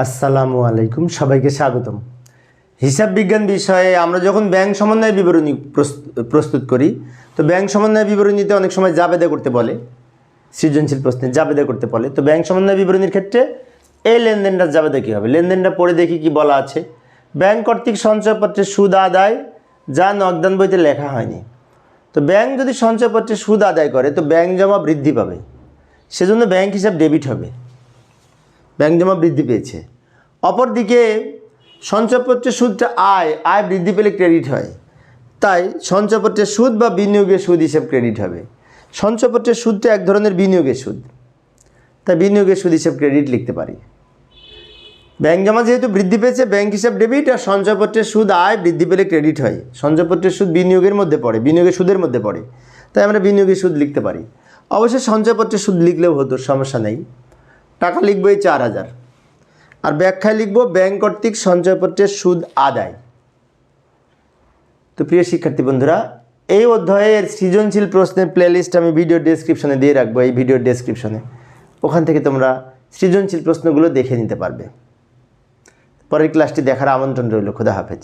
আসসালামু আলাইকুম, সবাইকে স্বাগতম। হিসাব বিজ্ঞান বিষয়ে আমরা যখন ব্যাংক সমন্বয় বিবরণী প্রস- প্রস্তুত করি, তো ব্যাংক সমন্বয় বিবরণীতে অনেক সময় জাবেদা করতে বলে, সৃজনশীল প্রশ্নে জাবেদা করতে বলে। তো ব্যাংক সমন্বয় বিবরণীর ক্ষেত্রে এই লেনদেনটা জাবেদা কী হবে? লেনদেনটা পড়ে দেখি কি বলা আছে। ব্যাংক কর্তৃক সঞ্চয়পত্রের সুদ আদায়, যা নগদান বইতে লেখা হয়নি। তো ব্যাংক যদি সঞ্চয়পত্রে সুদ আদায় করে, তো ব্যাংক জমা বৃদ্ধি পাবে। সেজন্য ব্যাংক হিসাব ডেবিট হবে। ব্যাংক জমা বৃদ্ধি পেয়েছে। অপরদিকে সঞ্চয়পত্রের সুদটা আয় আয় বৃদ্ধি পেলে ক্রেডিট হয়। তাই সঞ্চয়পত্রের সুদ বা বিনিয়োগের সুদ হিসেব ক্রেডিট হবে। সঞ্চয়পত্রের সুদটা এক ধরনের বিনিয়োগের সুদ। তাই বিনিয়োগের সুদ হিসেব ক্রেডিট লিখতে পারি। ব্যাংক জমা যেহেতু বৃদ্ধি পেয়েছে, ব্যাংক হিসাব ডেবিট আর সঞ্চয়পত্রের সুদ আয় বৃদ্ধি পেলে ক্রেডিট হয়। সঞ্চয়পত্রের সুদ বিনিয়োগের মধ্যে পড়ে, বিনিয়োগের সুদের মধ্যে পড়ে। তাই আমরা বিনিয়োগের সুদ লিখতে পারি। অবশ্যই সঞ্চয়পত্রের সুদ লিখলেও হতো, সমস্যা নেই। টাকা লিখব এই চার হাজার। আর ব্যাখ্যায় লিখব ব্যাংক কর্তৃক সঞ্চয়পত্রের সুদ আদায়। তো প্রিয় শিক্ষার্থী বন্ধুরা, এই অধ্যায়ের সৃজনশীল প্রশ্নের প্লেলিস্ট আমি ভিডিও ডেসক্রিপশনে দিয়ে রাখব, এই ভিডিও ডেসক্রিপশনে ওখান থেকে তোমরা সৃজনশীল প্রশ্নগুলো দেখে নিতে পারবে। পরের ক্লাসটি দেখার আমন্ত্রণ রইল, খোদা হাফেজ।